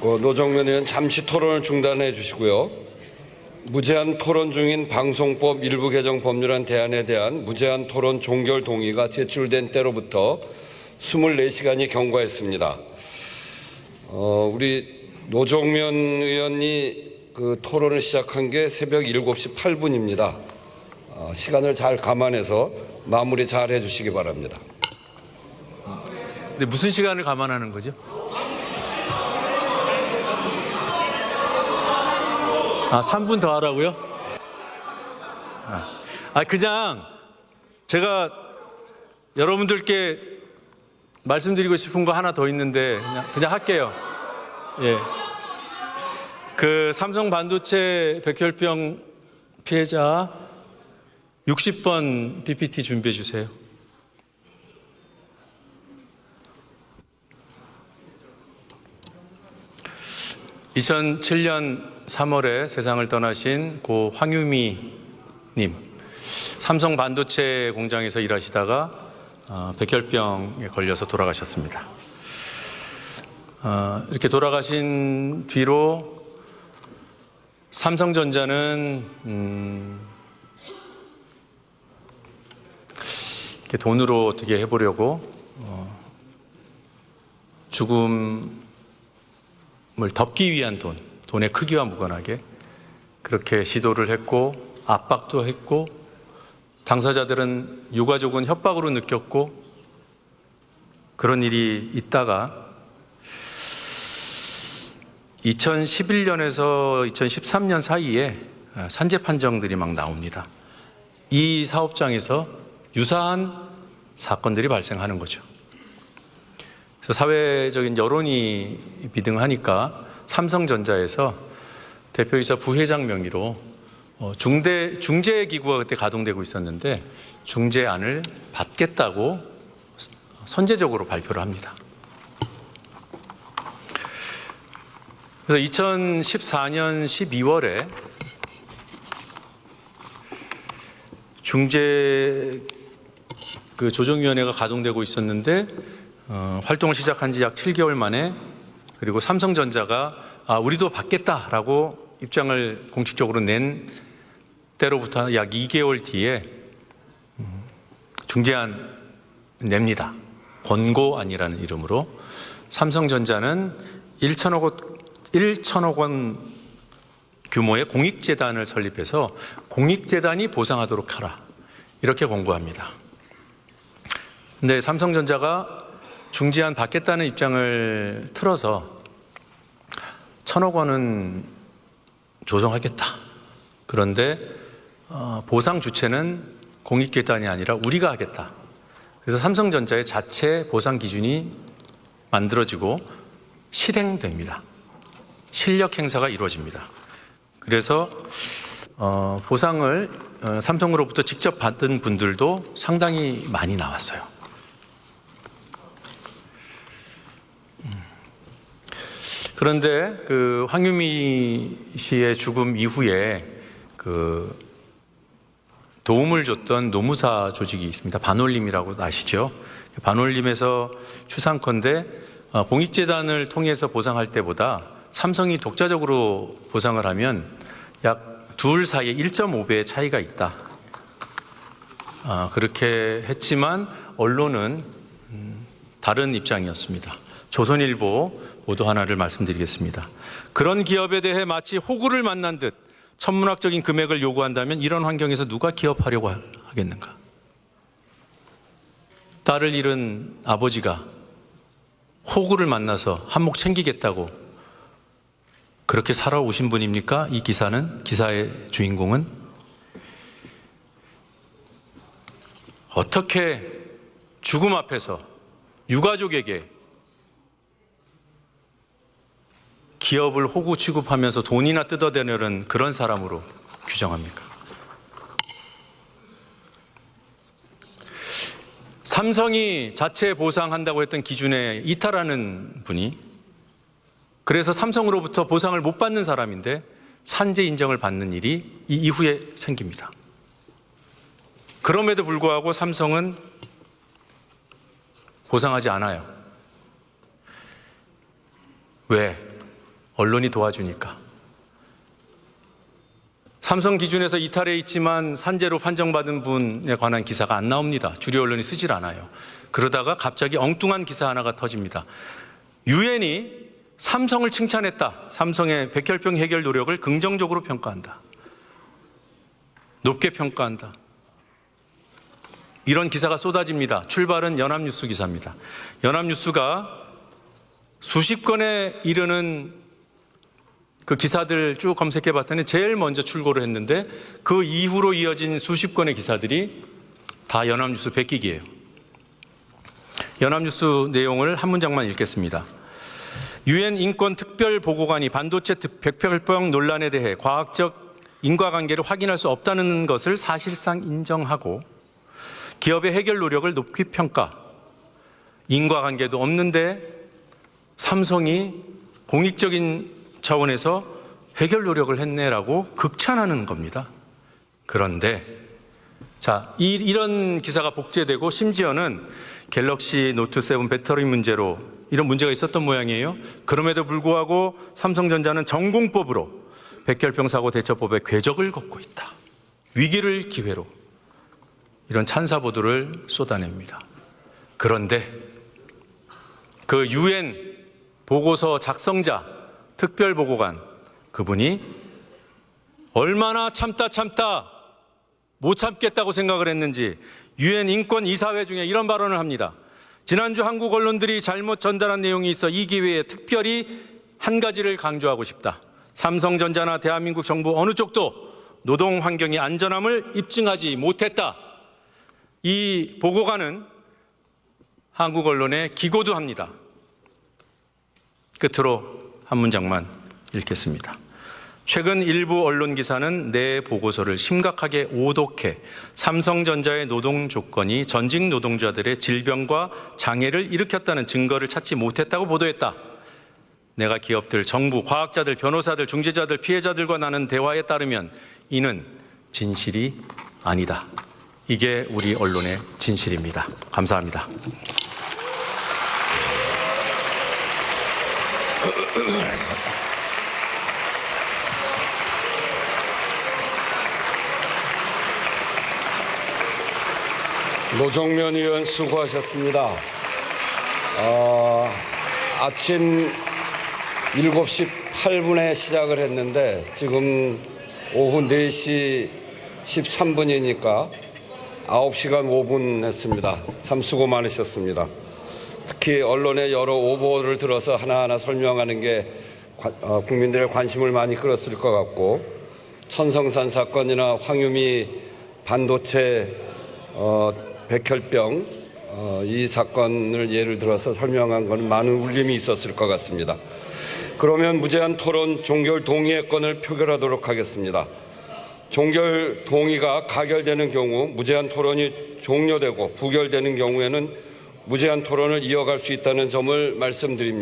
어, 노정면 의원 잠시 토론을 중단해 주시고요. 무제한 토론 중인 방송법 일부 개정 법률안 대안에 대한 무제한 토론 종결 동의가 제출된 때로부터 24시간이 경과했습니다. 어, 우리 노정면 의원이 그 토론을 시작한 게 새벽 7시 8분입니다. 어, 시간을 잘 감안해서 마무리 잘 해주시기 바랍니다. 근데 무슨 시간을 감안하는 거죠? 아, 3분 더 하라고요? 아, 아, 그냥 제가 여러분들께 말씀드리고 싶은 거 하나 더 있는데 그냥, 그냥 할게요. 예. 그 삼성 반도체 백혈병 피해자 60번 PPT 준비해 주세요. (2007년 3월에) 세상을 떠나신 고 황유미 님 삼성 반도체 공장에서 일하시다가 어, 백혈병에 걸려서 돌아가셨습니다. 어, 이렇게 돌아가신 뒤로 삼성전자는 음, 이렇게 돈으로 어떻게 해보려고 어, 죽음을 덮기 위한 돈, 돈의 크기와 무관하게 그렇게 시도를 했고 압박도 했고 당사자들은 유가족은 협박으로 느꼈고 그런 일이 있다가 2011년에서 2013년 사이에 산재 판정들이 막 나옵니다. 이 사업장에서 유사한 사건들이 발생하는 거죠. 그래서 사회적인 여론이 비등하니까 삼성전자에서 대표이사 부회장 명의로 어, 중대 중재 기구가 그때 가동되고 있었는데 중재안을 받겠다고 선제적으로 발표를 합니다. 그래서 2014년 12월에 중재 그 조정위원회가 가동되고 있었는데 어, 활동을 시작한 지 약 7개월 만에 그리고 삼성전자가 아, 우리도 받겠다라고 입장을 공식적으로 낸 때로부터 약 2개월 뒤에 음, 중재안 냅니다. 권고안이라는 이름으로 삼성전자는 1천억 원, 1천억 원 규모의 공익재단을 설립해서 공익재단이 보상하도록 하라. 이렇게 권고합니다. 근데 삼성전자가 중재안 받겠다는 입장을 틀어서 천억 원은 조성하겠다. 그런데 어, 보상 주체는 공익재단이 아니라 우리가 하겠다. 그래서 삼성전자의 자체 보상 기준이 만들어지고 실행됩니다. 실력 행사가 이루어집니다. 그래서 어, 보상을 어, 삼성으로부터 직접 받은 분들도 상당히 많이 나왔어요. 그런데 그 황유미 씨의 죽음 이후에 그 도움을 줬던 노무사 조직이 있습니다. 반올림이라고 아시죠? 반올림에서 추상컨대 어, 공익재단을 통해서 보상할 때보다 삼성이 독자적으로 보상을 하면 약 둘 사이에 1.5배의 차이가 있다. 아, 그렇게 했지만 언론은 음, 다른 입장이었습니다. 조선일보 보도 하나를 말씀드리겠습니다. 그런 기업에 대해 마치 호구를 만난 듯 천문학적인 금액을 요구한다면 이런 환경에서 누가 기업하려고 하겠는가? 딸을 잃은 아버지가 호구를 만나서 한몫 챙기겠다고 그렇게 살아오신 분입니까? 이 기사는 기사의 주인공은 어떻게 죽음 앞에서 유가족에게 기업을 호구 취급하면서 돈이나 뜯어대려는 그런 사람으로 규정합니까? 삼성이 자체 보상한다고 했던 기준에 이탈하는 분이 그래서 삼성으로부터 보상을 못 받는 사람인데 산재 인정을 받는 일이 이 이후에 생깁니다. 그럼에도 불구하고 삼성은 보상하지 않아요. 왜? 언론이 도와주니까. 삼성 기준에서 이탈해 있지만 산재로 판정받은 분에 관한 기사가 안 나옵니다. 주류 언론이 쓰질 않아요. 그러다가 갑자기 엉뚱한 기사 하나가 터집니다. 유엔이 삼성을 칭찬했다. 삼성의 백혈병 해결 노력을 긍정적으로 평가한다. 높게 평가한다. 이런 기사가 쏟아집니다. 출발은 연합뉴스 기사입니다. 연합뉴스가 수십 건에 이르는 그 기사들 쭉 검색해 봤더니 제일 먼저 출고를 했는데 그 이후로 이어진 수십 건의 기사들이 다 연합뉴스 베끼기예요. 연합뉴스 내용을 한 문장만 읽겠습니다. 유엔 인권 특별 보고관이 반도체 백혈병 논란에 대해 과학적 인과관계를 확인할 수 없다는 것을 사실상 인정하고 기업의 해결 노력을 높이 평가. 인과관계도 없는데 삼성이 공익적인 차원에서 해결 노력을 했네라고 극찬하는 겁니다. 그런데 자, 이, 이런 기사가 복제되고 심지어는 갤럭시 노트 7 배터리 문제로 이런 문제가 있었던 모양이에요. 그럼에도 불구하고 삼성전자는 전공법으로 백혈병 사고 대처법에 궤적을 걷고 있다. 위기를 기회로 이런 찬사 보도를 쏟아냅니다. 그런데 그 유엔 보고서 작성자 특별 보고관 그분이 얼마나 참다 참다 못 참겠다고 생각을 했는지 유엔 인권 이사회 중에 이런 발언을 합니다. 지난주 한국 언론들이 잘못 전달한 내용이 있어 이 기회에 특별히 한 가지를 강조하고 싶다. 삼성전자나 대한민국 정부 어느 쪽도 노동 환경의 안전함을 입증하지 못했다. 이 보고관은 한국 언론에 기고도 합니다. 끝으로 한 문장만 읽겠습니다. 최근 일부 언론 기사는 내 보고서를 심각하게 오독해 삼성전자의 노동 조건이 전직 노동자들의 질병과 장애를 일으켰다는 증거를 찾지 못했다고 보도했다. 내가 기업들, 정부, 과학자들, 변호사들, 중재자들, 피해자들과 나눈 대화에 따르면 이는 진실이 아니다. 이게 우리 언론의 진실입니다. 감사합니다. 노정면 의원 수고하셨습니다. 어, 아침 7시 8분에 시작을 했는데 지금 오후 4시 13분이니까 9시간 5분 했습니다. 참 수고 많으셨습니다. 특히 언론의 여러 오보를 들어서 하나하나 설명하는 게 관- 어, 국민들의 관심을 많이 끌었을 것 같고 천성산 사건이나 황유미 반도체 어, 백혈병 어, 이 사건을 예를 들어서 설명한 것은 많은 울림이 있었을 것 같습니다. 그러면 무제한 토론 종결 동의의 건을 표결하도록 하겠습니다. 종결 동의가 가결되는 경우 무제한 토론이 종료되고 부결되는 경우에는 무제한 토론을 이어갈 수 있다는 점을 말씀드립니다.